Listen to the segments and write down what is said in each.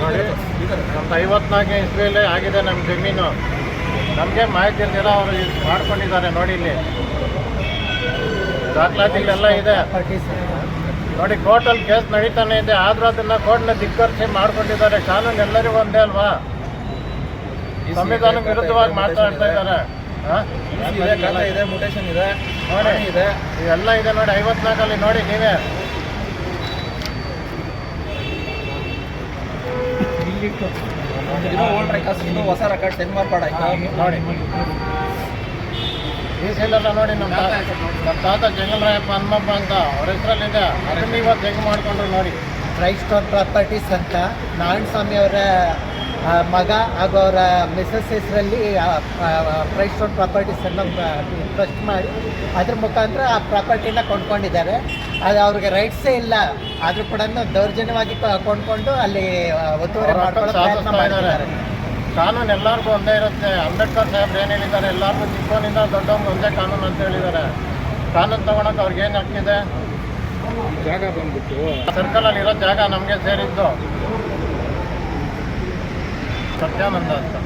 ನೋಡಿ ನಮ್ದು ಐವತ್ನಾಲ್ಕನೇ ಇಸ್ವಿಯಲ್ಲಿ ಆಗಿದೆ ನಮ್ಮ ಜಮೀನು. ನಮಗೆ ಮಾಹಿತಿ ಇಲ್ದಿರ ಅವರು ಮಾಡ್ಕೊಂಡಿದ್ದಾರೆ ನೋಡಿ ಇಲ್ಲಿ. ದಾಖಲಾತಿಗಳೆಲ್ಲ ಇದೆ. ನೋಡಿ ಕೋರ್ಟಲ್ಲಿ ಕೇಸ್ ನಡೀತಾನೆ ಇದೆ ಆದರೂ ಅದನ್ನು ಕೋರ್ಟ್ನ ಧಿಕ್ಕರಿಸಿ ಮಾಡ್ಕೊಂಡಿದ್ದಾರೆ. ಕಾನೂನು ಎಲ್ಲರಿಗೂ ಒಂದೇ ಅಲ್ವಾ? ಸಂವಿಧಾನ ವಿರುದ್ಧವಾಗಿ ಮಾತಾಡ್ತಾ ಇದ್ದಾರೆ. ಹಾ? ಇದೆ ಇದೆ ಇದೆ ನೋಡಿ ಇದೆ. ಇವೆಲ್ಲ ಇದೆ ನೋಡಿ ಐವತ್ನಾಲ್ಕಲ್ಲಿ ನೋಡಿ ನೀವೇ. ಇನ್ನೂ ಓಲ್ಡ್ ರೆಕಾರ್ಡ್ಸ್ ಇನ್ನೂ ಹೊಸ ರೆಕಾರ್ಡ್ ಟೆನ್ ಮಾರ್ಪಾಡ್ ನೋಡಿ. ಈ ಸೈಲೆಲ್ಲ ನೋಡಿ ನಮ್ಮ ತಾತ ನಮ್ಮ ತಾತ ಜಂಗಮರಾಯಪ್ಪ ಹನುಮಪ್ಪ ಅಂತ ಅವ್ರ ಹೆಸರಲ್ಲಿದೆ. ಅದನ್ನ ಇವತ್ತು ಹೆಂಗೆ ಮಾಡ್ಕೊಂಡ್ರು ನೋಡಿ. ಕ್ರೈಸ್ತ ಪ್ರಾಪರ್ಟೀಸ್ ಅಂತ ನಾರಾಯಣ ಸ್ವಾಮಿ ಅವರ ಮಗ ಹಾಗೂ ಅವರ ಮಿಸಸ್ ಹೆಸರಲ್ಲಿ ಪ್ರೈಸ್ ರೋಡ್ ಪ್ರಾಪರ್ಟೀಸ್ ಎಲ್ಲ ಟ್ರಸ್ಟ್ ಮಾಡಿ ಅದ್ರ ಮುಖಾಂತರ ಆ ಪ್ರಾಪರ್ಟಿನ ಕೊಂಡ್ಕೊಂಡಿದ್ದಾರೆ. ಅದು ಅವ್ರಿಗೆ ರೈಟ್ಸೇ ಇಲ್ಲ. ಆದರೂ ಕೂಡ ದೌರ್ಜನ್ಯವಾಗಿ ಕೊಂಡ್ಕೊಂಡು ಅಲ್ಲಿ ಒತ್ತುವರಿ ಮಾಡ್ಕೊಳ್ಳೋ ಪ್ರಯತ್ನ ಮಾಡಿದ್ದಾರೆ ಕಾನೂನು ಎಲ್ಲರಿಗೂ ಒಂದೇ ಇರುತ್ತೆ. ಅಂಬೇಡ್ಕರ್ ಸಾಹೇಬ್ರು ಏನು ಹೇಳಿದ್ದಾರೆ? ಎಲ್ಲರಿಗೂ ಚಿಕ್ಕವನಿಂದ ದೊಡ್ಡವನಿಗೆ ಒಂದೇ ಕಾನೂನು ಅಂತ ಹೇಳಿದ್ದಾರೆ. ಕಾನೂನು ತಗೊಳಕ್ಕೆ ಅವ್ರಿಗೆ ಏನು ಹಕ್ಕಿದೆ? ಜಾಗ ಬಂದ್ಬಿಟ್ಟು. ಸರ್ಕಲಲ್ಲಿ ಇರೋ ಜಾಗ ನಮಗೆ ಸೇರಿದ್ದು. ಸತ್ಯಾನಂದ ಅಂತ.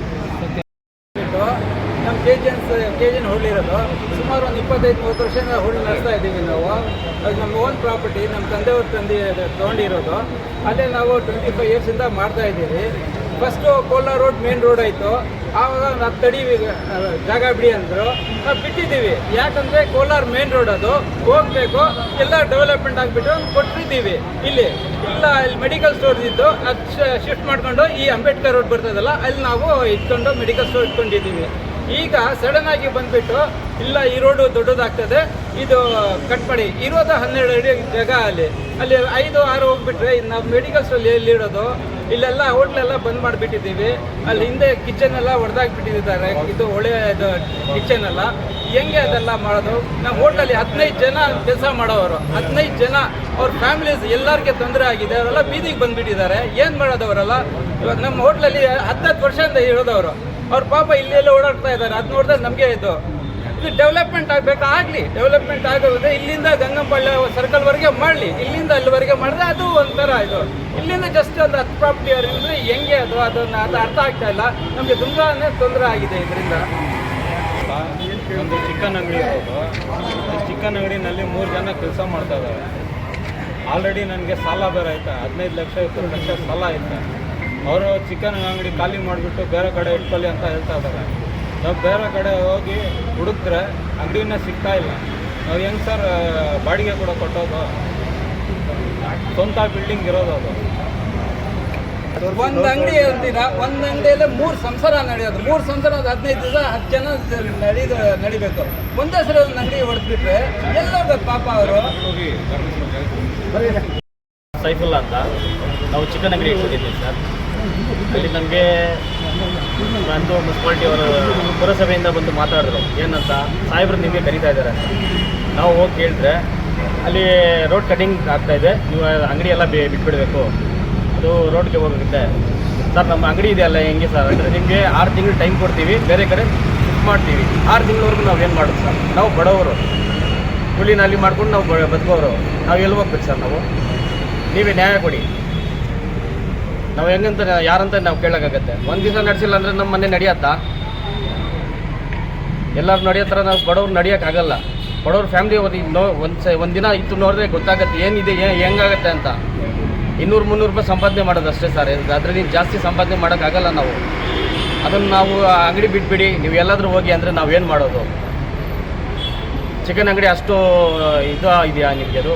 ನಮ್ಮ ಕೆ ಜಿ ಎನ್ಸ್ ಕೆ ಜಿ ಹೋಳಿ ಇರೋದು ಸುಮಾರು ಒಂದು ಇಪ್ಪತ್ತೈದು, ಮೂವತ್ತು ವರ್ಷದಿಂದ ಹೋಳಿ ನಡೆಸ್ತಾ ಇದ್ದೀವಿ ನಾವು. ಅದು ನಮ್ಮ ಓನ್ ಪ್ರಾಪರ್ಟಿ ನಮ್ಮ ತಂದೆಯವ್ರ ತಂದೆ ತೊಗೊಂಡಿರೋದು. ಅಲ್ಲೇ ನಾವು ಟ್ವೆಂಟಿ ಫೈವ್ ಇಯರ್ಸಿಂದ ಮಾಡ್ತಾ ಇದ್ದೀವಿ. First Kolar road main road ಆಯಿತು. ಆವಾಗ ನಾವು ತಡೀವಿ ಜಾಗ ಬಿಡಿ ಅಂದರು. ನಾವು ಬಿಟ್ಟಿದ್ದೀವಿ. ಯಾಕಂದರೆ ಕೋಲಾರ ಮೇನ್ ರೋಡ್ ಅದು. ಹೋಗಬೇಕು, ಎಲ್ಲ ಡೆವಲಪ್ಮೆಂಟ್ ಆಗಿಬಿಟ್ಟು ಕೊಟ್ಟಿದ್ದೀವಿ. ಇಲ್ಲಿ ಇಲ್ಲ ಇಲ್ಲಿ ಮೆಡಿಕಲ್ ಸ್ಟೋರ್ ಇದ್ದು, ಅದು ಶಿಫ್ಟ್ ಮಾಡ್ಕೊಂಡು ಈ ಅಂಬೇಡ್ಕರ್ ರೋಡ್ ಬರ್ತದಲ್ಲ, ಅಲ್ಲಿ ನಾವು ಇಟ್ಕೊಂಡು ಮೆಡಿಕಲ್ ಸ್ಟೋರ್ ಇಟ್ಕೊಂಡಿದ್ದೀವಿ. ಈಗ ಸಡನ್ ಆಗಿ ಬಂದ್ಬಿಟ್ಟು, ಇಲ್ಲ, ಈ ರೋಡು ದೊಡ್ಡದಾಗ್ತದೆ. ಇದು ಕಟ್ ಮಾಡಿ. ಇರೋದು ಹನ್ನೆರಡು ಅಡಿ ಜಾಗ ಅಲ್ಲಿ. ಅಲ್ಲಿ ಐದು, ಆರು ಹೋಗ್ಬಿಟ್ರೆ ನಾವು ಮೆಡಿಕಲ್ ಸ್ಟೋರ್ ಎಲ್ಲಿ ಇಡೋದು? ಇಲ್ಲೆಲ್ಲ ಹೋಟ್ಲೆಲ್ಲ ಬಂದ್ ಮಾಡಿಬಿಟ್ಟಿದ್ದೀವಿ. ಅಲ್ಲಿ ಹಿಂದೆ ಕಿಚನ್ ಎಲ್ಲ ಹೊಡೆದಾಕ್ಬಿಟ್ಟಿದ್ದಾರೆ ಇದು ಹೊಳೆ ಕಿಚನ್ ಎಲ್ಲ ಹೆಂಗೆ ಅದೆಲ್ಲ ಮಾಡೋದು? ನಮ್ಮ ಹೋಟ್ಲಲ್ಲಿ ಹದಿನೈದು ಜನ ಕೆಲಸ ಮಾಡೋರು. ಹದಿನೈದು ಜನ ಅವ್ರ ಫ್ಯಾಮಿಲೀಸ್ ಎಲ್ಲರಿಗೆ ತೊಂದರೆ ಆಗಿದೆ. ಅವರೆಲ್ಲ ಬೀದಿಗೆ ಬಂದ್ಬಿಟ್ಟಿದ್ದಾರೆ. ಏನು ಮಾಡೋದು ಅವರೆಲ್ಲ ಇವಾಗ ನಮ್ಮ ಹೋಟ್ಲಲ್ಲಿ ಹತ್ತತ್ತು ವರ್ಷದಿಂದ ಇರೋದವರು. ಅವ್ರ ಪಾಪ ಇಲ್ಲೆಲ್ಲ ಓಡಾಡ್ತಾ ಇದ್ದಾರೆ. ಅದು ನೋಡಿದ್ರೆ ನಮಗೆ ಇದು ಇದು ಡೆವಲಪ್ಮೆಂಟ್ ಆಗಬೇಕು? ಆಗಲಿ. ಡೆವಲಪ್ಮೆಂಟ್ ಆಗೋದ್ರೆ ಇಲ್ಲಿಂದ ಗಂಗಂಪಾಳ್ಯ ಸರ್ಕಲ್ವರೆಗೆ ಮಾಡಲಿ. ಇಲ್ಲಿಂದ ಅಲ್ಲಿವರೆಗೆ ಮಾಡಿದ್ರೆ ಅದು ಒಂಥರ ಇದು. ಇಲ್ಲಿಂದ ಜಸ್ಟ್ ಒಂದು ಹತ್ತು ಪ್ರಾಪರ್ಟಿ ಅವ್ರಿಗೆ ಹೆಂಗೆ ಅದು? ಅದನ್ನು ಅದು ಅರ್ಥ ಆಗ್ತಾ ಇಲ್ಲ. ನಮಗೆ ತುಂಬಾನೇ ತೊಂದರೆ ಆಗಿದೆ ಇದರಿಂದ. ಒಂದು ಚಿಕನ್ ಅಂಗಡಿ ಇರೋದು ಚಿಕನ್ ಅಂಗಡಿನಲ್ಲಿ ಮೂರು ಜನ ಕೆಲಸ ಮಾಡ್ತಾ ಇದ್ದಾರೆ ಆಲ್ರೆಡಿ ನನಗೆ ಸಾಲ ಬೇರೆ ಆಯ್ತಾ ಹದಿನೈದು ಲಕ್ಷ, ಇಪ್ಪತ್ತು ಲಕ್ಷ ಸಾಲ ಆಯ್ತಾ ಅವರು ಚಿಕನ್ ಅಂಗಡಿ ಖಾಲಿ ಮಾಡಿಬಿಟ್ಟು ಬೇರೆ ಕಡೆ ಇಟ್ಕೊಳ್ಳಿ ಅಂತ ಹೇಳ್ತಾ ಇದ್ದಾರೆ ನಾವು ಬೇರೆ ಕಡೆ ಹೋಗಿ ಹುಡುಕ್ರೆ ಅಂಗಡಿನ ಸಿಗ್ತಾ ಇಲ್ಲ. ನಾವು ಹೆಂಗೆ ಸರ್ ಬಾಡಿಗೆ ಕೂಡ ಕೊಟ್ಟೋದು? ಸ್ವಂತ ಬಿಲ್ಡಿಂಗ್ ಇರೋದು ಅದು. ಒಂದು ಅಂಗಡಿ ಅಂತೀರಾ? ಒಂದು ಅಂಗಡಿಯಲ್ಲೇ ಮೂರು ಸಂಸಾರ ನಡೆಯೋದು. ಮೂರು ಸಂಸಾರ ಅದು ಹದಿನೈದು ದಿವಸ ಹತ್ತು ಜನ ನಡೀದು ನಡಿಬೇಕು. ಒಂದೇ ಸರಿ ಒಂದು ಅಂಗಡಿ ಹೊಡೆದ್ಬಿಟ್ರೆ ಎಲ್ಲ ಪಾಪ ಅವರು. ಸೈಫುಲ್ಲಾ ಅಂತ? ನಾವು ಚಿಕನ್ ಅಂಗಡಿ ಇಟ್ಕೊಂಡಿದ್ದೀವಿ ಸರ್. ಅಲ್ಲಿ ನಮಗೆ ನಂದು ಮುನ್ಸಿಪಾಲ್ಟಿ ಅವರು ಪುರಸಭೆಯಿಂದ ಬಂದು ಮಾತಾಡಿದ್ರು. ಏನಂತ? ಸಾಹೇಬ್ರು ನಿಮಗೆ ಕರೀತಾ ಇದ್ದಾರೆ ನಾವು ಹೋಗಿ ಕೇಳಿದ್ರೆ, ಅಲ್ಲಿ ರೋಡ್ ಕಟಿಂಗ್ ಆಗ್ತಾ ಇದೆ. ನೀವು ಅಂಗಡಿ ಎಲ್ಲ ಬಿಟ್ಬಿಡಬೇಕು. ಅದು ರೋಡ್ಗೆ ಹೋಗುತ್ತೆ ಸರ್, ನಮ್ಮ ಅಂಗಡಿ ಇದೆಯಲ್ಲ ಹೆಂಗೆ ಸರ್? ಅಂದರೆ ನಿಮಗೆ ಆರು ತಿಂಗಳು ಟೈಮ್ ಕೊಡ್ತೀವಿ. ಬೇರೆ ಕಡೆ ಮಾಡ್ತೀವಿ. ಆರು ತಿಂಗಳವರೆಗೂ ನಾವು ಏನು ಮಾಡೋದು ಸರ್? ನಾವು ಬಡವರು. ಕೂಲಿನಲ್ಲಿ ಮಾಡ್ಕೊಂಡು ನಾವು ಬದುಕೋರು ನಾವು ಎಲ್ಲಿ ಹೋಗ್ಬೇಕು ಸರ್ ನಾವು? ನೀವೇ ನ್ಯಾಯ ಕೊಡಿ. ನಾವು ಹೆಂಗಂತ ಯಾರಂತ ನಾವು ಕೇಳೋಕ್ಕಾಗತ್ತೆ. ಒಂದು ದಿವಸ ನಡೆಸಿಲ್ಲ ಅಂದರೆ ನಮ್ಮ ಮನೆ ನಡೆಯತ್ತಾ? ಎಲ್ಲರೂ ನಡೆಯೋ ಥರ ನಾವು ಬಡವ್ರು ನಡೆಯೋಕ್ಕಾಗಲ್ಲ. ಬಡವ್ರ ಫ್ಯಾಮಿಲಿ ಒಂದು ನೋ ಒಂದು ಸ ಒಂದು ದಿನ ಇತ್ತು ನೋಡಿದ್ರೆ ಗೊತ್ತಾಗತ್ತೆ, ಏನಿದೆ ಹೆಂಗಾಗತ್ತೆ ಅಂತ. ಇನ್ನೂರು ಮುನ್ನೂರು ರೂಪಾಯಿ ಸಂಪಾದನೆ ಮಾಡೋದು ಅಷ್ಟೇ ಸರ್. ಅದರಲ್ಲಿ ಜಾಸ್ತಿ ಸಂಪಾದನೆ ಮಾಡೋಕ್ಕಾಗಲ್ಲ ನಾವು. ಅದನ್ನು ನಾವು ಅಂಗಡಿ ಬಿಟ್ಬಿಡಿ, ನೀವು ಎಲ್ಲಾದರೂ ಹೋಗಿ ಅಂದರೆ ನಾವೇನು ಮಾಡೋದು? ಚಿಕನ್ ಅಂಗಡಿ ಅಷ್ಟು ಇದು ಇದೆಯಾ ನಿಮಗೆ ಅದು?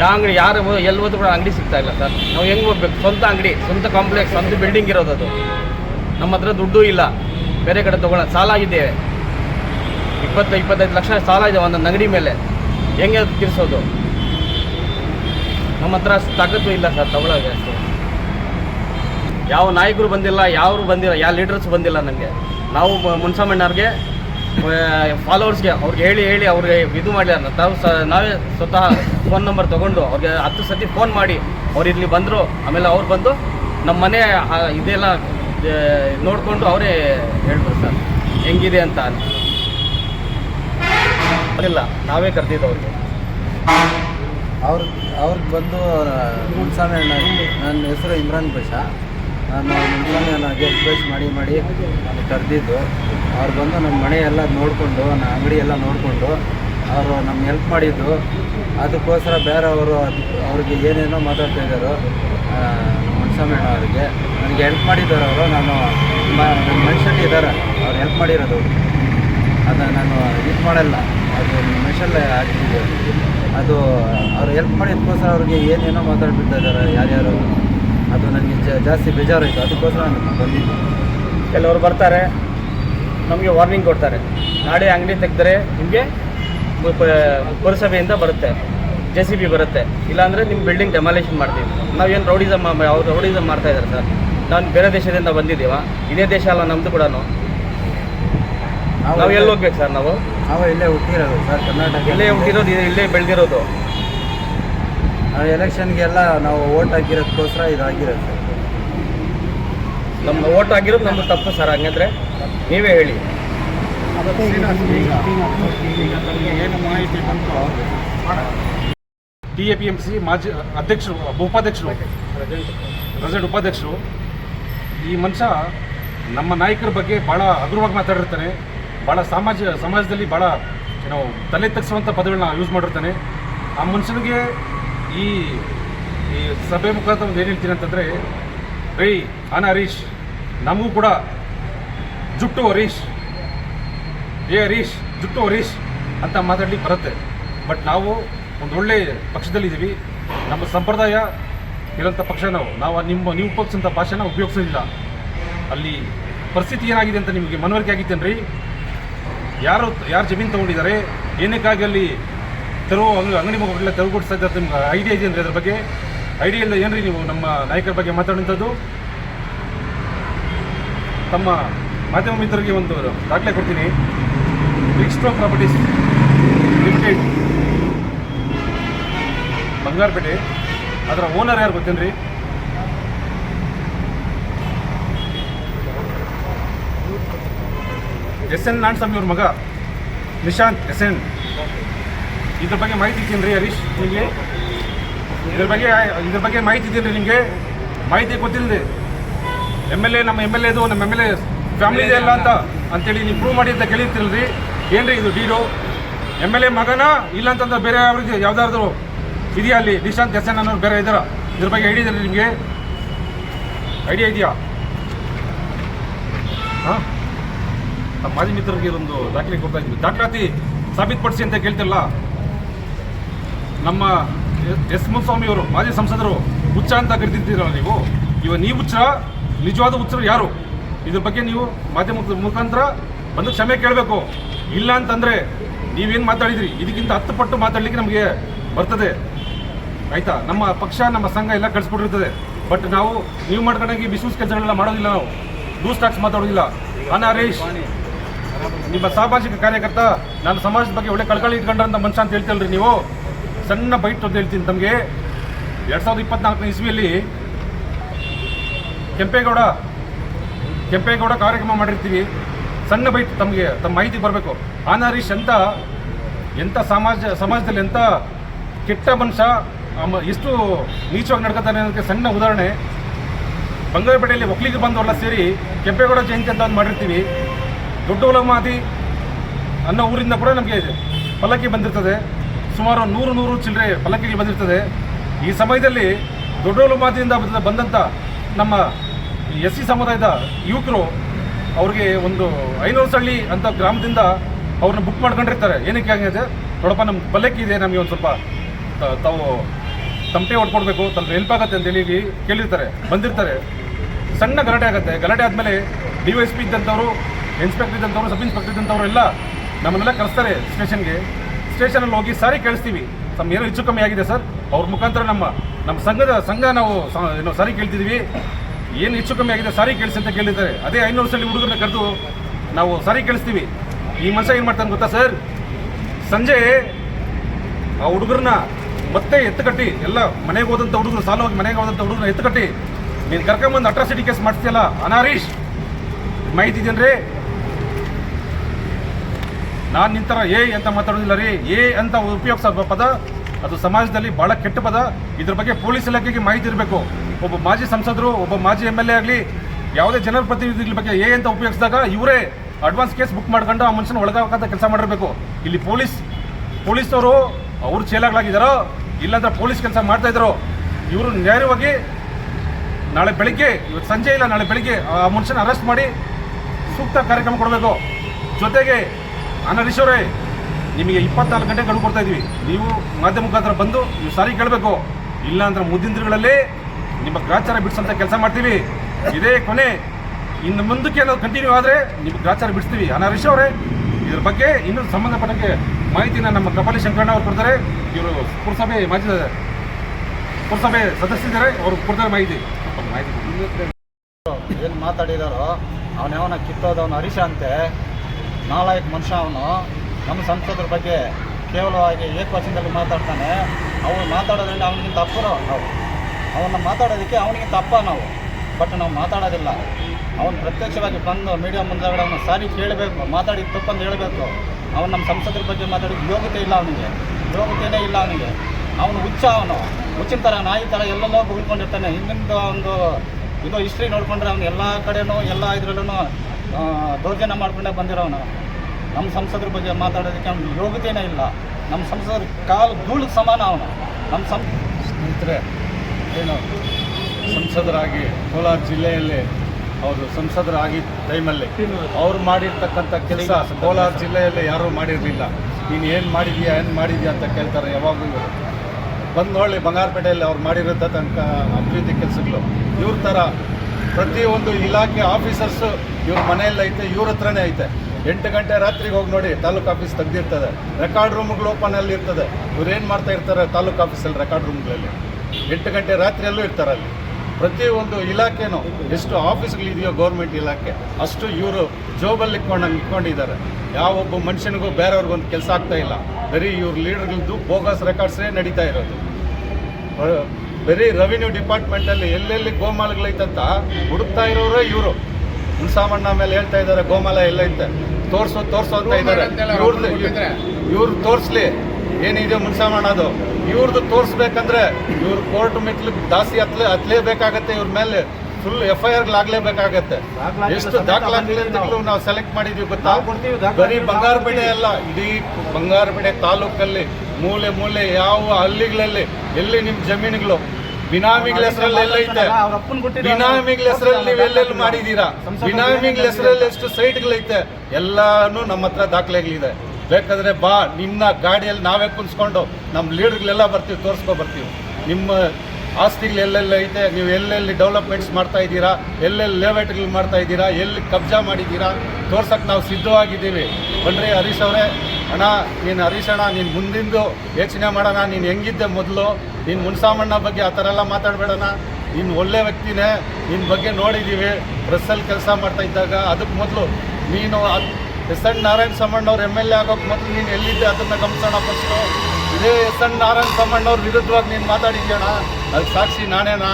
ಯಾವ ಅಂಗಡಿ ಯಾರು ಎಲ್ಲಿ ಹೋದ್ರು ಕೂಡ ಅಂಗಡಿ ಸಿಗ್ತಾ ಇಲ್ಲ ಸರ್. ನಾವು ಹೆಂಗೆ ಹೋಗ್ಬೇಕು? ಸ್ವಂತ ಅಂಗಡಿ, ಸ್ವಂತ ಕಾಂಪ್ಲೆಕ್ಸ್ ಸ್ವಂತ ಬಿಲ್ಡಿಂಗ್ ಇರೋದು ಅದು. ನಮ್ಮ ಹತ್ರ ದುಡ್ಡು ಇಲ್ಲ. ಬೇರೆ ಕಡೆ ತೊಗೊಳ ಸಾಲ ಆಗಿದ್ದೇವೆ ಇಪ್ಪತ್ತು, ಇಪ್ಪತ್ತೈದು ಲಕ್ಷ ಸಾಲ ಇದೆ ಒಂದೊಂದು ಅಂಗಡಿ ಮೇಲೆ. ಹೆಂಗೆ ತೀರಿಸೋದು? ನಮ್ಮ ಹತ್ರ ಇಲ್ಲ ಸರ್ ತಗೊಳ್ಳೋಕೆ ಅಷ್ಟು. ಯಾವ ನಾಯಕರು ಬಂದಿಲ್ಲ ಯಾರು ಬಂದಿಲ್ಲ ಯಾವ ಲೀಡರ್ಸ್ ಬಂದಿಲ್ಲ ನನಗೆ ನಾವು ಮ- ಮುನ್ಸಮ್ಮಣ್ಣವ್ರಿಗೆ ಫಾಲೋವರ್ಸ್ಗೆ ಅವ್ರಿಗೆ ಹೇಳಿ ಹೇಳಿ, ಅವ್ರಿಗೆ ಇದು ಮಾಡಲಿಲ್ಲ ತಾವು ಸ, ನಾವೇ ಸ್ವತಃ ಫೋನ್ ನಂಬರ್ ತೊಗೊಂಡು ಅವ್ರಿಗೆ ಹತ್ತು ಸತಿ ಫೋನ್ ಮಾಡಿ, ಅವ್ರು ಇಲ್ಲಿ ಬಂದರು, ಆಮೇಲೆ ಅವ್ರು ಬಂದು ನಮ್ಮ ಮನೆ ಇದೆಲ್ಲ ನೋಡಿಕೊಂಡು ಅವರೇ ಹೇಳ್ಬೋದು ಸರ್, ಹೆಂಗಿದೆ ಅಂತ ಇಲ್ಲ, ನಾವೇ ಕರೆದಿದ್ದು ಅವ್ರಿಗೆ. ಅವ್ರ, ಅವ್ರಿಗೆ ಬಂದು ಮುನ್ಸಾಮಿ ಅಣ್ಣ, ನನ್ನ ಹೆಸರು ಇಮ್ರಾನ್ ಬಷಾ ನಾನು ಮುನ್ಸಾಮಿ ಅಣ್ಣಗೆ ರಿಕ್ವೆಸ್ಟ್ ಮಾಡಿ ಮಾಡಿ ನಾನು ಕರೆದಿದ್ದು. ಅವ್ರು ಬಂದು ನಮ್ಮ ಮನೆ ಎಲ್ಲ ನೋಡಿಕೊಂಡು ನನ್ನ ಅಂಗಡಿ ಎಲ್ಲ ನೋಡಿಕೊಂಡು ಅವರು ನಮ್ಗೆ ಹೆಲ್ಪ್ ಮಾಡಿದ್ದು. ಅದಕ್ಕೋಸ್ಕರ ಬೇರೆ ಅವರು ಅವ್ರಿಗೆ ಏನೇನೋ ಮಾತಾಡ್ತಾ ಇದ್ದಾರೆ ಮುನ್ಸ್ವಾಮಿ ಅಣ್ಣ ಅವರಿಗೆ. ನನಗೆ ಹೆಲ್ಪ್ ಮಾಡಿದ್ದಾರೆ ಅವರು. ನಾನು ನನ್ನ ಮನುಷ್ಯಲ್ಲಿ ಇದ್ದಾರೆ. ಅವ್ರು ಹೆಲ್ಪ್ ಮಾಡಿರೋದು. ಅದು ನಾನು ಇದು ಮಾಡಲ್ಲ. ಅದು ಮನುಷ್ಯಲ್ಲೇ ಆಗ್ತಿದೆ. ಅದು ಅವ್ರು ಹೆಲ್ಪ್ ಮಾಡಿದ್ದಕ್ಕೋಸ್ಕರ ಅವ್ರಿಗೆ ಏನೇನೋ ಮಾತಾಡ್ಬಿಡ್ತಾ ಇದ್ದಾರೆ, ಯಾರ್ಯಾರು. ಅದು ನನಗೆ ಜಾಸ್ತಿ ಬೇಜಾರಾಯಿತು. ಅದಕ್ಕೋಸ್ಕರ ನಾನು ಬಂದಿದ್ದು. ಕೆಲವರು ಬರ್ತಾರೆ. ನಮಗೆ ವಾರ್ನಿಂಗ್ ಕೊಡ್ತಾರೆ. ನಾಳೆ ಅಂಗಡಿ ತೆಗೆದರೆ ನಿಮಗೆ ಪುರಸಭೆಯಿಂದ ಬರುತ್ತೆ. ಜೆ ಸಿ ಬಿ ಬರುತ್ತೆ. ಇಲ್ಲಾಂದರೆ ನಿಮ್ಮ ಬಿಲ್ಡಿಂಗ್ ಡೆಮಾಲೇಷನ್ ಮಾಡ್ತೀವಿ. ನಾವೇನು ರೌಡಿಸಮ್ ಅವ್ರು ರೌಡಿಸಮ್ ಮಾಡ್ತಾ ಇದ್ದಾರೆ ಸರ್. ನಾನು ಬೇರೆ ದೇಶದಿಂದ ಬಂದಿದ್ದೀವ. ಇದೇ ದೇಶ ಅಲ್ಲ ನಮ್ಮದು ಕೂಡ ನಾವು ಎಲ್ಲಿ ಹೋಗ್ಬೇಕು ಸರ್ ನಾವು? ನಾವು ಇಲ್ಲೇ ಹುಟ್ಟಿರೋದು ಸರ್ ಕರ್ನಾಟಕ ಇಲ್ಲೇ ಹುಟ್ಟಿರೋದು ಇಲ್ಲೇ ಬೆಳೆದಿರೋದು. ನಾವು ಎಲೆಕ್ಷನ್ಗೆಲ್ಲ ನಾವು ಓಟ್ ಹಾಕಿರೋದಕ್ಕೋಸ್ಕರ ಇದಾಗಿರೋದು ಸರ್. ನಮ್ಮ ಓಟ್ ಆಗಿರೋದು ನಮ್ಮದು ತಪ್ಪು ಸರ್ ಹಂಗಂದ್ರೆ ನೀವೇ ಹೇಳಿ. ಏನು ಮಾಹಿತಿ ಬಂತು T A P M C ಮಾಜಿ ಅಧ್ಯಕ್ಷರು ಉಪಾಧ್ಯಕ್ಷರು ಪ್ರೆಸಿಡೆಂಟ್ ಉಪಾಧ್ಯಕ್ಷರು ಈ ಮನುಷ್ಯ ನಮ್ಮ ನಾಯಕರ ಬಗ್ಗೆ ಭಾಳ ಹಗುರವಾಗಿ ಮಾತಾಡಿರ್ತಾನೆ ಭಾಳ ಸಮಾಜ ಸಮಾಜದಲ್ಲಿ ಭಾಳ ಏನೋ ತಲೆ ತಗ್ಸುವಂಥ ಪದಗಳನ್ನ ಯೂಸ್ ಮಾಡಿರ್ತಾನೆ. ಆ ಮನುಷ್ಯನಿಗೆ ಈ ಈ ಸಭೆ ಮುಖಾಂತರ ಒಂದು ಏನು ಹೇಳ್ತೀನಿ ಅಂತಂದರೆ ರೈ ಅನ್ ಹರೀಶ್ ನಮಗೂ ಕೂಡ ಜುಟ್ಟು ಹರೀಶ್ ಏ ಹರೀಶ್ ಜುಟ್ಟು ಹರೀಶ್ ಅಂತ ಮಾತಾಡ್ಲಿಕ್ಕೆ ಬರುತ್ತೆ. ಬಟ್ ನಾವು ಒಂದು ಒಳ್ಳೆ ಪಕ್ಷದಲ್ಲಿದ್ದೀವಿ. ನಮ್ಮ ಸಂಪ್ರದಾಯ ಇರೋಂಥ ಪಕ್ಷ ನಾವು. ನಾವು ನಿಮ್ಮ, ನೀವು ಉಪಯೋಗಿಸೋಂಥ ಭಾಷೆನ ಉಪಯೋಗಿಸೋದಿಲ್ಲ. ಅಲ್ಲಿ ಪರಿಸ್ಥಿತಿ ಏನಾಗಿದೆ ಅಂತ ನಿಮಗೆ ಮನವರಿಕೆ ಆಗಿತ್ತೇನ್ರಿ? ಯಾರು ಯಾರು ಜಮೀನು ತೊಗೊಂಡಿದ್ದಾರೆ? ಏನಕ್ಕಾಗಿ ಅಲ್ಲಿ ತೆರವು ಅಂಗ- ಅಂಗಡಿ ಮಗಳೆಲ್ಲ ತೆರವುಗೊಡಿಸ್ತಾ ಇದ್ದಾರೆ ನಿಮ್ಗೆ ಐಡಿಯಾ ಇದೆ ಅಂದರೆ ಅದ್ರ ಬಗ್ಗೆ? ಐಡಿಯಾ ಇಲ್ಲ ಏನ್ರಿ ನೀವು ನಮ್ಮ ನಾಯಕರ ಬಗ್ಗೆ ಮಾತಾಡುವಂಥದ್ದು? ತಮ್ಮ ಮಾಧ್ಯಮ ಮಿತ್ರರಿಗೆ ಒಂದು ದಾಖಲೆ ಕೊಡ್ತೀನಿ. ರಿಕ್ಸ್ಟ್ರೋ ಪ್ರಾಪರ್ಟೀಸ್ ಲಿಮಿಟೆಡ್ ಬಂಗಾರಪೇಟೆ. ಅದರ ಓನರ್ ಯಾರು ಗೊತ್ತೇನ್ರಿ? ಎಸ್ ಎನ್ ನಾಣಸ್ವಾಮಿ ಅವ್ರ ಮಗ, ನಿಶಾಂತ್ ಎಸ್ ಎನ್. ಇದ್ರ ಬಗ್ಗೆ ಮಾಹಿತಿ ಇದ್ದೀನಿ ಹರೀಶ್ ನಿಮಗೆ? ಇದ್ರ ಬಗ್ಗೆ ಇದ್ರ ಬಗ್ಗೆ ಮಾಹಿತಿ ಇದ್ದೀನಿ ನಿಮಗೆ? ಮಾಹಿತಿ ಗೊತ್ತಿಲ್ಲದೆ ಎಂ ಎಲ್ ಎ ನಮ್ಮ ಎಂ ಎಲ್ ಎದು ನಮ್ಮ ಎಂ ಎಲ್ ಎ ಫ್ಯಾಮಿಲಿ ಇದೆ ಅಲ್ಲ ಅಂತ ಅಂತೇಳಿ ನೀವು ಪ್ರೂವ್ ಮಾಡಿ ಅಂತ ಕೇಳಿರ್ತಿರಲ್ರಿ? ಏನ್ರಿ ಇದು ಡೀಡು ಎಂ ಎಲ್ ಎ ಮಗನ ಇಲ್ಲ ಅಂತಂದ್ರೆ ಬೇರೆ ಅವ್ರಿಗೆ ಯಾವ್ದಾದ್ರು ಇದೆಯಾ ಅಲ್ಲಿ? ನಿಶಾಂತ್ ಎಸ್ ಎನ್ ಅನ್ನೋರು ಬೇರೆ ಇದ್ದಾರ ಇದ್ರ ಬಗ್ಗೆ ಐಡಿಯಾ ನಿಮಗೆ? ಐಡಿಯಾ ಇದೆಯಾ? ಹಾಂ? ನಮ್ಮ ಮಾಜಿ ಮಿತ್ರರಿಗೆ ಇದೊಂದು ದಾಖಲೆ ಕೊಡ್ತಾ ಇದ್ವಿ. ದಾಖಲಾತಿ ಸಾಬೀತುಪಡಿಸಿ ಅಂತ ಕೇಳ್ತಿಲ್ಲ ನಮ್ಮ ಎಸ್ ಮುನ್ಸ್ವಾಮಿ ಅವರು, ಮಾಜಿ ಸಂಸದರು ಹುಚ್ಚ ಅಂತ ಕರಿತಿದ್ದೀರಲ್ಲ ನೀವು? ಇವಾಗ ನೀವು ಹುಚ್ಚ, ನಿಜವಾದ ಹುಚ್ಚರು ಯಾರು? ಇದ್ರ ಬಗ್ಗೆ ನೀವು ಮಾಧ್ಯಮ ಮುಖಾಂತರ ಬಂದು ಕ್ಷಮೆ ಕೇಳಬೇಕು. ಇಲ್ಲ ಅಂತಂದ್ರೆ ನೀವೇನು ಮಾತಾಡಿದ್ರಿ? ಇದಕ್ಕಿಂತ ಹತ್ತು ಪಟ್ಟು ಮಾತಾಡ್ಲಿಕ್ಕೆ ನಮಗೆ ಬರ್ತದೆ. ಆಯ್ತಾ? ನಮ್ಮ ಪಕ್ಷ, ನಮ್ಮ ಸಂಘ ಎಲ್ಲ ಕಳಿಸ್ಕೊಟ್ಟಿರ್ತದೆ. ಬಟ್ ನಾವು, ನೀವು ಮಾಡ್ಕೊಂಡಾಗಿ ಬಿಸ್ನೆಸ್ ಕೆಲಸಗಳೆಲ್ಲ ಮಾಡೋದಿಲ್ಲ ನಾವು. ಲೂಸ್ ಟಾಕ್ಸ್ ಮಾತಾಡೋದಿಲ್ಲ. ಅನಾರೇಶ್ ನಿಮ್ಮ ಸಾಮಾಜಿಕ ಕಾರ್ಯಕರ್ತ, ನಾನು ಸಮಾಜದ ಬಗ್ಗೆ ಒಳ್ಳೆ ಕಳ್ಕಳಿ ಇಟ್ಕೊಂಡ್ರಂತ ಮನುಷ್ಯ ಅಂತ ಹೇಳ್ತಲ್ರಿ ನೀವು? ಸಣ್ಣ ಬೈಟ್ ಅಂತ ಹೇಳ್ತೀನಿ ತಮಗೆ. ಎರಡು ಸಾವಿರದ ಇಪ್ಪತ್ನಾಲ್ಕನೇ ಇಸ್ವಿಯಲ್ಲಿ ಕೆಂಪೇಗೌಡ ಕೆಂಪೇಗೌಡ ಕಾರ್ಯಕ್ರಮ ಮಾಡಿರ್ತೀವಿ. ಸಣ್ಣ ಬೈಟ್ ತಮಗೆ ತಮ್ಮ ಮಾಹಿತಿ ಬರಬೇಕು. ಆನ ಹರೀಶ್ ಅಂತ ಎಂಥ ಸಮಾಜ, ಸಮಾಜದಲ್ಲಿ ಎಂಥ ಕೆಟ್ಟ ಮನುಷ್ಯ ಎಷ್ಟು ನೀಚವಾಗಿ ನಡ್ಕೊತಾನೆ ಅನ್ನೋದಕ್ಕೆ ಸಣ್ಣ ಉದಾಹರಣೆ. ಬಂಗಾರಪೇಟೆಯಲ್ಲಿ ಒಕ್ಲಿಗೆ ಬಂದವರೆಲ್ಲ ಸೇರಿ ಕೆಂಪೇಗೌಡ ಜಯಂತಿ ಅಂತ ಒಂದು ಮಾಡಿರ್ತೀವಿ. ದೊಡ್ಡ ಉಲಮಾದಿ ಅನ್ನೋ ಊರಿಂದ ಕೂಡ ನಮಗೆ ಪಲ್ಲಕ್ಕಿ ಬಂದಿರ್ತದೆ. ಸುಮಾರು ನೂರು ನೂರು ಚಿಲ್ಲರೆ ಪಲ್ಲಕ್ಕಿಗಳು ಬಂದಿರ್ತದೆ. ಈ ಸಮಯದಲ್ಲಿ ದೊಡ್ಡ ಉಲಮಾದಿಯಿಂದ ಬಂದ- ಬಂದಂಥ ನಮ್ಮ ಎಸ್ ಸಿ ಸಮುದಾಯದ ಯುವಕರು ಅವ್ರಿಗೆ ಒಂದು ಐನೂರು ಸಳ್ಳಿ ಅಂತ ಗ್ರಾಮದಿಂದ ಅವ್ರನ್ನ ಬುಕ್ ಮಾಡ್ಕೊಂಡಿರ್ತಾರೆ. ಏನಕ್ಕೆ ಆಗಿದೆ ನೋಡಪ್ಪ ನಮ್ಮ ಇದೆ, ನಮಗೆ ಒಂದು ಸ್ವಲ್ಪ ತಾವು ತಮಟೆ ಹೊಡ್ಕೊಡ್ಬೇಕು ತಮ್ಮ ಹೆಲ್ಪ್ ಆಗುತ್ತೆ ಅಂತೇಳಿ ಕೇಳಿರ್ತಾರೆ, ಬಂದಿರ್ತಾರೆ. ಸಣ್ಣ ಗಲಾಟೆ ಆಗುತ್ತೆ. ಗಲಾಟೆ ಆದಮೇಲೆ ಡಿ ವೈ ಎಸ್ ಪಿ ಇದ್ದಂಥವ್ರು ಇನ್ಸ್ಪೆಕ್ಟರ್ ಇದ್ದಂಥವ್ರು ಸಬ್ ಇನ್ಸ್ಪೆಕ್ಟರ್ ಇದ್ದಂಥವ್ರು ಎಲ್ಲ ನಮ್ಮನ್ನೆಲ್ಲ ಕರೆಸ್ತಾರೆ ಸ್ಟೇಷನ್ಗೆ ಸ್ಟೇಷನಲ್ಲಿ ಹೋಗಿ ಸಾರಿ ಕೇಳಿಸ್ತೀವಿ. ತಮ್ಮ ಏನೋ ಹೆಚ್ಚು ಕಮ್ಮಿ ಆಗಿದೆ ಸರ್. ಅವ್ರ ಮುಖಾಂತರ ನಮ್ಮ ನಮ್ಮ ಸಂಘದ, ಸಂಘ ನಾವು ಏನೋ ಸಾರಿ ಕೇಳ್ತಿದ್ವಿ. ಏನು ಹೆಚ್ಚು ಕಮ್ಮಿ ಆಗಿದೆ ಸಾರಿ ಕೇಳಿಸಿ ಅಂತ ಕೇಳಿದ್ದಾರೆ. ಅದೇ ಐನೂರು ಸಲ ಹುಡುಗರನ್ನ ಕರೆದು ನಾವು ಸಾರಿ ಕೇಳಿಸ್ತೀವಿ. ಈ ಮನುಷ್ಯ ಏನು ಮಾಡ್ತಾನೆ ಗೊತ್ತಾ ಸರ್? ಸಂಜೆ ಆ ಹುಡುಗರನ್ನ ಮತ್ತೆ ಎತ್ತುಕಟ್ಟಿ ಎಲ್ಲ ಮನೆಗೆ ಹೋದಂಥ ಹುಡುಗರು ಸಾಲ ಹೋಗಿ ಮನೆಗೆ ಹೋದಂಥ ಹುಡುಗರನ್ನ ಎತ್ತುಕಟ್ಟಿ ನೀನು ಕರ್ಕೊಂಬಂದು ಅಟ್ರಾಸಿಟಿ ಕೇಸ್ ಮಾಡ್ತೀಯಲ್ಲ, ಅನಾರೀಶ್! ಮಾಹಿತಿ ಇದೆಯನ್ರಿ ನಾನು ನಿಂತರ ಏ ಅಂತ ಮಾತಾಡೋದಿಲ್ಲ ರೀ. ಏ ಅಂತ ಉಪಯೋಗಿಸೋ ಪದ, ಅದು ಸಮಾಜದಲ್ಲಿ ಭಾಳ ಕೆಟ್ಟ ಪದ. ಇದ್ರ ಬಗ್ಗೆ ಪೊಲೀಸ್ ಇಲಾಖೆಗೆ ಮಾಹಿತಿ ಇರಬೇಕು. ಒಬ್ಬ ಮಾಜಿ ಸಂಸದರು, ಒಬ್ಬ ಮಾಜಿ ಎಂ ಎಲ್ ಎ ಆಗಲಿ, ಯಾವುದೇ ಜನರ ಪ್ರತಿನಿಧಿಗಳ ಬಗ್ಗೆ ಏ ಅಂತ ಉಪಯೋಗಿಸಿದಾಗ ಇವರೇ ಅಡ್ವಾನ್ಸ್ ಕೇಸ್ ಬುಕ್ ಮಾಡ್ಕೊಂಡು ಆ ಮನುಷ್ಯನ ಒಳಗಾಗಂತ ಕೆಲಸ ಮಾಡಿರಬೇಕು. ಇಲ್ಲಿ ಪೊಲೀಸ್ ಪೊಲೀಸವರು ಅವರು ಚೇಲಾಗ್ಲಾಗಿದ್ದಾರೋ ಇಲ್ಲಾಂದ್ರೆ ಪೊಲೀಸ್ ಕೆಲಸ ಮಾಡ್ತಾ ಇದ್ರು, ಇವರು ನೇರವಾಗಿ ನಾಳೆ ಬೆಳಿಗ್ಗೆ, ಇವತ್ತು ಸಂಜೆ ಇಲ್ಲ, ನಾಳೆ ಬೆಳಿಗ್ಗೆ ಆ ಮನುಷ್ಯನ ಅರೆಸ್ಟ್ ಮಾಡಿ ಸೂಕ್ತ ಕಾರ್ಯಕ್ರಮ ಕೊಡಬೇಕು. ಜೊತೆಗೆ ಅನರೀಶ್ ಅವರೇ, ನಿಮಗೆ ಇಪ್ಪತ್ನಾಲ್ಕು ಗಂಟೆ ಕಂಡು ಕೊಡ್ತಾ ಇದ್ದೀವಿ ನೀವು ಮಾಧ್ಯಮ ಮುಖಾಂತರ ಬಂದು ನೀವು ಸಾರಿ ಕೇಳಬೇಕು. ಇಲ್ಲಾಂದ್ರೆ ಮುಂದಿನ ದಿನಗಳಲ್ಲಿ ನಿಮ್ಮ ಗ್ರಾಚಾರ ಬಿಡಿಸುವಂಥ ಕೆಲಸ ಮಾಡ್ತೀವಿ. ಇದೇ ಕೊನೆ. ಇನ್ನು ಮುಂದಕ್ಕೆ ಏನಾದ್ರು ಕಂಟಿನ್ಯೂ ಆದರೆ ನಿಮ್ಮ ಗ್ರಾಚಾರ ಬಿಡಿಸ್ತೀವಿ. ಅನರೀಶ್ ಅವರೇ, ಇದ್ರ ಬಗ್ಗೆ ಇನ್ನೂ ಸಂಬಂಧಪಟ್ಟಂಗೆ ಮಾಹಿತಿನ ನಮ್ಮ ಕಪಾಲಿ ಶಂಕರಣ್ಣ ಅವ್ರು ಕೊಡ್ತಾರೆ. ಇವರು ಪುರಸಭೆ ಮಾಜಿ ಪುರಸಭೆ ಸದಸ್ಯರಿದ್ದಾರೆ. ಅವ್ರು ಕೊಡ್ತಾರೆ ಮಾಹಿತಿ. ಮಾಹಿತಿ ಏನು ಮಾತಾಡಿದಾರೋ ಅವನ ಯಾವನ ಕಿತ್ತೋದವನು ಹರೀಶ ಅಂತೆ. ನಾಲಾಯಕ್ ಮನುಷ್ಯ ಅವನು. ನಮ್ಮ ಸಂಸದರ ಬಗ್ಗೆ ಕೇವಲವಾಗಿ ಏಕವಚನದಲ್ಲಿ ಮಾತಾಡ್ತಾನೆ. ಅವನು ಮಾತಾಡೋದ್ರಿಂದ ಅವನಿಗಿಂತ ಅಪ್ಪರು ನಾವು. ಅವನ್ನ ಮಾತಾಡೋದಕ್ಕೆ ಅವನಿಗೆ ತಪ್ಪ ನಾವು. ಬಟ್ ನಾವು ಮಾತಾಡೋದಿಲ್ಲ. ಅವನು ಪ್ರತ್ಯಕ್ಷವಾಗಿ ಬಂದು ಮೀಡಿಯಾ ಮುಂದಾಗಡೆ ಅವನು ಸಾರಿ, ಕೇಳಬೇಕು. ಮಾತಾಡಿ ತಪ್ಪಂದು ಹೇಳಬೇಕು. ಅವನು ನಮ್ಮ ಸಂಸದರ ಬಗ್ಗೆ ಮಾತಾಡಿದ ಯೋಗ್ಯತೆ ಇಲ್ಲ ಅವನಿಗೆ. ಯೋಗ್ಯತೆಯೇ ಇಲ್ಲ ಅವನಿಗೆ. ಅವನು ಹುಚ್ಚ ಅವನು. ಹುಚ್ಚಿನ ಥರ, ನಾಯಿ ಥರ ಎಲ್ಲೆಲ್ಲೋ ಉಳ್ಕೊಂಡಿರ್ತಾನೆ ಹಿಂದಿಂದ ಒಂದು ಇದು ಹಿಸ್ಟ್ರಿ ನೋಡಿಕೊಂಡ್ರೆ ಅವನು ಎಲ್ಲ ಕಡೆನೂ, ಎಲ್ಲ ಇದರಲ್ಲೂ ದೌರ್ಜನ್ಯ ಮಾಡ್ಕೊಂಡೇ ಬಂದಿರೋನು. ನಮ್ಮ ಸಂಸದರ ಬಗ್ಗೆ ಮಾತಾಡೋದಕ್ಕೆ ಅವ್ನಿಗೆ ಯೋಗ್ಯತೆಯೇ ಇಲ್ಲ. ನಮ್ಮ ಸಂಸದರ ಕಾಲು ಧೂಳು ಸಮಾನ ಅವನು. ನಮ್ಮ ಸಂ ಸ್ನೇಹಿತರೆ ಏನು ಸಂಸದರಾಗಿ ಕೋಲಾರ ಜಿಲ್ಲೆಯಲ್ಲಿ ಅವರು ಸಂಸದರಾಗಿ ಟೈಮಲ್ಲಿ ಅವ್ರು ಮಾಡಿರ್ತಕ್ಕಂಥ ಕೆಲಸ ಕೋಲಾರ ಜಿಲ್ಲೆಯಲ್ಲಿ ಯಾರೂ ಮಾಡಿರಲಿಲ್ಲ. ನೀನು ಏನು ಮಾಡಿದ್ಯಾ ಏನು ಮಾಡಿದ್ಯಾ ಅಂತ ಕೇಳ್ತಾರೆ ಯಾವಾಗಲೂ ಬಂದು ನೋಡಿ ಬಂಗಾರಪೇಟೆಯಲ್ಲಿ ಅವ್ರು ಮಾಡಿರೋದ ತನಕ ಅಭಿವೃದ್ಧಿ ಕೆಲಸಗಳು. ಇವ್ರ ಥರ ಪ್ರತಿಯೊಂದು ಇಲಾಖೆ ಆಫೀಸರ್ಸು ಇವ್ರ ಮನೆಯಲ್ಲಿ ಐತೆ, ಇವ್ರ ಹತ್ರನೇ ಐತೆ. ಎಂಟು ಗಂಟೆ ರಾತ್ರಿಗೆ ಹೋಗಿ ನೋಡಿ ತಾಲೂಕು ಆಫೀಸ್ ತೆಗ್ದಿರ್ತದೆ. ರೆಕಾರ್ಡ್ ರೂಮ್ಗಳು ಓಪನಲ್ಲಿ ಇರ್ತದೆ ಇವ್ರು ಏನು ಮಾಡ್ತಾ ಇರ್ತಾರೆ ತಾಲೂಕು ಆಫೀಸಲ್ಲಿ ರೆಕಾರ್ಡ್ ರೂಮ್ಗಳಲ್ಲಿ. ಎಂಟು ಗಂಟೆ ರಾತ್ರಿಯಲ್ಲೂ ಇರ್ತಾರೆ ಅಲ್ಲಿ. ಪ್ರತಿಯೊಂದು ಇಲಾಖೆನೂ ಎಷ್ಟು ಆಫೀಸ್ಗಳಿದೆಯೋ ಗೌರ್ಮೆಂಟ್ ಇಲಾಖೆ ಅಷ್ಟು ಇವರು ಜೋಬಲ್ಲಿ ಇಟ್ಕೊಂಡಂಗೆ ಇಟ್ಕೊಂಡಿದ್ದಾರೆ. ಯಾವೊಬ್ಬ ಮನುಷ್ಯನಿಗೂ ಬೇರೆಯವ್ರಿಗೊಂದು ಕೆಲಸ ಆಗ್ತಾ ಇಲ್ಲ. ಬರೀ ಇವ್ರ ಲೀಡರ್ಗಳದ್ದು ಬೋಗಸ್ ರೆಕಾರ್ಡ್ಸೇ ನಡೀತಾ ಇರೋದು. ಬರೀ ರೆವಿನ್ಯೂ ಡಿಪಾರ್ಟ್ಮೆಂಟಲ್ಲಿ ಎಲ್ಲೆಲ್ಲಿ ಗೋಮಾಲಗಳೈತಂತ ಹುಡುಕ್ತಾ ಇರೋರೇ ಇವರು. ಹುಣಸಾಮಣ್ಣ ಮೇಲೆ ಹೇಳ್ತಾ ಇದ್ದಾರೆ ಗೋಮಾಲ ಎಲ್ಲೈತೆ ತೋರಿಸೋ ತೋರಿಸೋ ಅಂತ ಇದ್ದಾರೆ. ಇವ್ರದ್ದು ಇವ್ರು ತೋರಿಸ್ಲಿ. ಏನಿದೆ ಮುನ್ಸಾಮಣ್ಣದು ಇವ್ರದ್ದು ತೋರಿಸ್ಬೇಕಂದ್ರೆ ಇವ್ರ ಕೋರ್ಟ್ ಮೆಟ್ಲು ದಾಸಿ ಹತ್ಲೆ ಹತ್ಲೇಬೇಕಾಗತ್ತೆ ಇವ್ರ ಮೇಲೆ ಫುಲ್ ಎಫ್ ಐ ಆರ್ಗಳಾಗಲೇಬೇಕಾಗತ್ತೆ ಎಷ್ಟು ದಾಖಲಾತಿಗಳು ನಾವು. ಸೆಲೆಕ್ಟ್ ಮಾಡಿದೀವಿ ಗೊತ್ತಾ? ಬರೀ ಬಂಗಾರಪೇಟೆ ಅಲ್ಲ ಇಡೀ ಬಂಗಾರಪೇಟೆ ತಾಲೂಕಲ್ಲಿ ಮೂಲೆ ಮೂಲೆ ಯಾವ ಹಳ್ಳಿಗಳಲ್ಲಿ ಎಲ್ಲಿ ನಿಮ್ಮ ಜಮೀನುಗಳು? ಬಿನಾಮಿಗಳ ಹೆಸರಲ್ಲಿ ಎಲ್ಲೈತೆ ಬಿನಾಮಿಗಳ ಹೆಸರಲ್ಲಿ ನೀವು ಎಲ್ಲೆಲ್ಲಿ ಮಾಡಿದೀರಾ? ಬಿನಾಮಿಗಳ ಹೆಸರಲ್ಲಿ ಎಷ್ಟು ಸೈಟ್ಗಳೈತೆ ಎಲ್ಲಾನು ನಮ್ಮ ಹತ್ರ ದಾಖಲೆಗಳಿದೆ. ಬೇಕಾದ್ರೆ ಬಾ, ನಿನ್ನ ಗಾಡಿಯಲ್ಲಿ ನಾವೇ ಕುಂಸ್ಕೊಂಡು ನಮ್ಮ ಲೀಡರ್ಗಳೆಲ್ಲ ಬರ್ತೀವಿ, ತೋರಿಸ್ಕೊ ಬರ್ತೀವಿ. ನಿಮ್ಮ ಆಸ್ತಿಗಳು ಎಲ್ಲೆಲ್ಲಿ ಐತೆ, ನೀವು ಎಲ್ಲೆಲ್ಲಿ ಡೆವಲಪ್ಮೆಂಟ್ಸ್ ಮಾಡ್ತಾ ಇದ್ದೀರಾ, ಎಲ್ಲೆಲ್ಲಿ ಲೇಔಟ್ಗಳು ಮಾಡ್ತಾ ಇದ್ದೀರಾ, ಎಲ್ಲಿ ಕಬ್ಜಾ ಮಾಡಿದ್ದೀರಾ ತೋರ್ಸಕ್ಕೆ ನಾವು ಸಿದ್ಧವಾಗಿದ್ದೀವಿ. ಬನ್ರಿ ಹರೀಶ್ ಅವರೇ, ಅಣ್ಣ, ನೀನು ಹರೀಶ್ ಅಣ್ಣ, ನೀನು ಮುಂದಿಂದು ಯೋಚನೆ ಮಾಡೋಣ, ನೀನು ಹೆಂಗಿದ್ದೆ ಮೊದಲು, ನೀನು ಮುನ್ಸಾಮಣ್ಣ ಬಗ್ಗೆ ಆ ಥರ ಎಲ್ಲ ಮಾತಾಡಬೇಡಣ ನೀನು ಒಳ್ಳೆ ವ್ಯಕ್ತಿನೇ ನಿನ್ನ ಬಗ್ಗೆ ನೋಡಿದ್ದೀವಿ ಪ್ರೆಸ್ಸಲ್ಲಿ ಕೆಲಸ ಮಾಡ್ತಾ ಇದ್ದಾಗ ಅದಕ್ಕೆ ಮೊದಲು ನೀನು ಎಸ್ ಎನ್ ನಾರಾಯಣ ಸಮ್ಮಣ್ಣವ್ರು ಎಂ ಎಲ್ ಎ ಆಗೋಕ್ಕೆ ಮೊದಲು ನೀನು ಎಲ್ಲಿದ್ದೆ ಅದನ್ನು ಗಮನಿಸೋಣ ಫಸ್ಟು ಇದೇ ಎಸ್ ಎನ್ ನಾರಾಯಣ ಸಮ್ಮಣ್ಣವ್ರ ವಿರುದ್ಧವಾಗಿ ನೀನು ಮಾತಾಡಿದ್ಯಾಣ ಅದಕ್ಕೆ ಸಾಕ್ಷಿ ನಾನೇನ?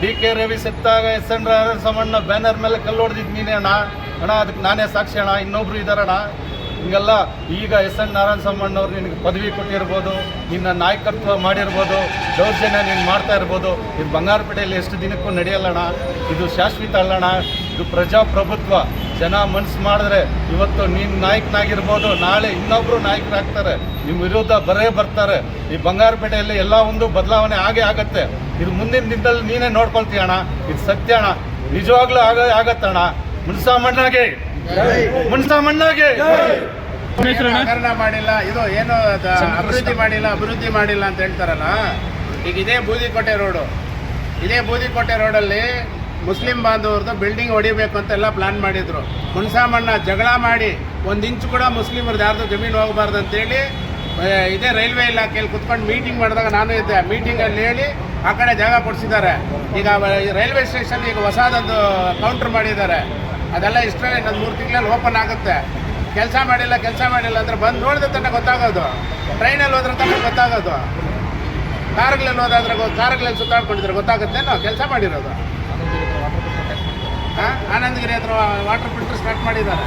ಡಿ ಕೆ ರವಿ ಸತ್ತಾಗ S N Narayana Sammanna banner ಮೇಲೆ ಕಲ್ಲು ಹೊಡೆದಿದ್ದು ನೀನೇ ಅಣ್ಣ? ಅಣ್ಣ ಅದಕ್ಕೆ ನಾನೇ ಸಾಕ್ಷಿ ಅಣ್ಣ, ಇನ್ನೊಬ್ರು ಇದ್ದಾರಣ ಹಿಂಗೆಲ್ಲ ಈಗ ಎಸ್ ಎನ್ ನಾರಾಯಣ ಸಮ್ಮಣ್ಣವ್ರು ನಿನಗೆ ಪದವಿ ಕೊಟ್ಟಿರ್ಬೋದು, ನಿನ್ನ ನಾಯಕತ್ವ ಮಾಡಿರ್ಬೋದು, ದೌರ್ಜನ್ಯ ನೀನು ಮಾಡ್ತಾ ಇರ್ಬೋದು. ಇದು ಬಂಗಾರಪೇಟೆಯಲ್ಲಿ ಎಷ್ಟು ದಿನಕ್ಕೂ ನಡೆಯಲ್ಲಣ್ಣ? ಇದು ಶಾಶ್ವತ ಅಲ್ಲಣ್ಣ. ಇದು ಪ್ರಜಾಪ್ರಭುತ್ವ. ಜನ ಮನ್ಸು ಮಾಡಿದ್ರೆ ಇವತ್ತು ನೀನು ನಾಯಕನಾಗಿರ್ಬೋದು, ನಾಳೆ ಇನ್ನೊಬ್ರು ನಾಯಕರಾಗ್ತಾರೆ. ನಿಮ್ಮ ವಿರುದ್ಧ ಬರೇ ಬರ್ತಾರೆ. ಈ ಬಂಗಾರಪೇಟೆಯಲ್ಲಿ ಎಲ್ಲ ಒಂದು ಬದಲಾವಣೆ ಆಗೇ ಆಗತ್ತೆ. ಇದು ಮುಂದಿನ ದಿನದಲ್ಲಿ ನೀನೇ ನೋಡ್ಕೊಳ್ತೀಯ ಅಣ್ಣ. ಇದು ಸತ್ಯ ಅಣ್ಣ. ನಿಜವಾಗ್ಲೂ ಆಗ ಆಗತ್ತಣ್ಣ ಮುನ್ಸಾಮಣ್ಣಗೆ. ಮುನ್ಸಾಮಣ್ಣಗೆ. ಹಗರಣ ಮಾಡಿಲ್ಲ, ಇದು ಏನು ಅಭಿವೃದ್ಧಿ ಮಾಡಿಲ್ಲ ಅಭಿವೃದ್ಧಿ ಮಾಡಿಲ್ಲ ಅಂತ ಹೇಳ್ತಾರಲ್ಲ? ಈಗ ಇದೇ ಬೂದಿಕೋಟೆ ರೋಡು. ಇದೇ ಬೂದಿಕೋಟೆ ರೋಡಲ್ಲಿ ಮುಸ್ಲಿಂ ಬಾಂಧವ್ರದ್ದು ಬಿಲ್ಡಿಂಗ್ ಹೊಡಿಬೇಕು ಅಂತ ಎಲ್ಲ ಪ್ಲಾನ್ ಮಾಡಿದ್ರು. ಮುನ್ಸಾಮಣ್ಣ ಜಗಳ ಮಾಡಿ ಒಂದು ಇಂಚು ಕೂಡ ಮುಸ್ಲಿಮರದ್ದು ಯಾರ್ದು ಜಮೀನು ಹೋಗಬಾರ್ದು ಅಂತೇಳಿ ಇದೇ ರೈಲ್ವೆ ಇಲಾಖೆಯಲ್ಲಿ ಕುತ್ಕೊಂಡು ಮೀಟಿಂಗ್ ಮಾಡಿದಾಗ ನಾನು ಇದ್ದೆ. ಮೀಟಿಂಗಲ್ಲಿ ಹೇಳಿ ಆ ಕಡೆ ಜಾಗ ಕೊಡಿಸಿದ್ದಾರೆ. ಈಗ ರೈಲ್ವೆ ಸ್ಟೇಷನ್ ಈಗ ಹೊಸದೊಂದು ಕೌಂಟ್ರ್ ಮಾಡಿದ್ದಾರೆ. ಅದೆಲ್ಲ ಇಷ್ಟರಲ್ಲಿ ಇನ್ನೊಂದು ಮೂರು ತಿಂಗಳಲ್ಲಿ ಓಪನ್ ಆಗುತ್ತೆ. ಕೆಲಸ ಮಾಡಿಲ್ಲ ಕೆಲಸ ಮಾಡಿಲ್ಲ ಅಂದರೆ ಬಂದು ನೋಡಿದ ತನಕ ಗೊತ್ತಾಗೋದು. ಟ್ರೈನಲ್ಲಿ ಹೋದ್ರೆ ತನಕ ಗೊತ್ತಾಗೋದು. ಕಾರ್ಗಳಲ್ಲಿ ಹೋದಾದ್ರೆ ಕಾರ್ಗಳಲ್ಲಿ ಸುತ್ತಾಡ್ಕೊಂಡಿದ್ರೆ ಗೊತ್ತಾಗುತ್ತೇನೋ, ಕೆಲಸ ಮಾಡಿರೋದು. ಆನಂದಗಿರಿ ಹತ್ರ ವಾಟರ್ ಫಿಲ್ಟರ್ ಸ್ಟಾರ್ಟ್ ಮಾಡಿದ್ದಾರೆ.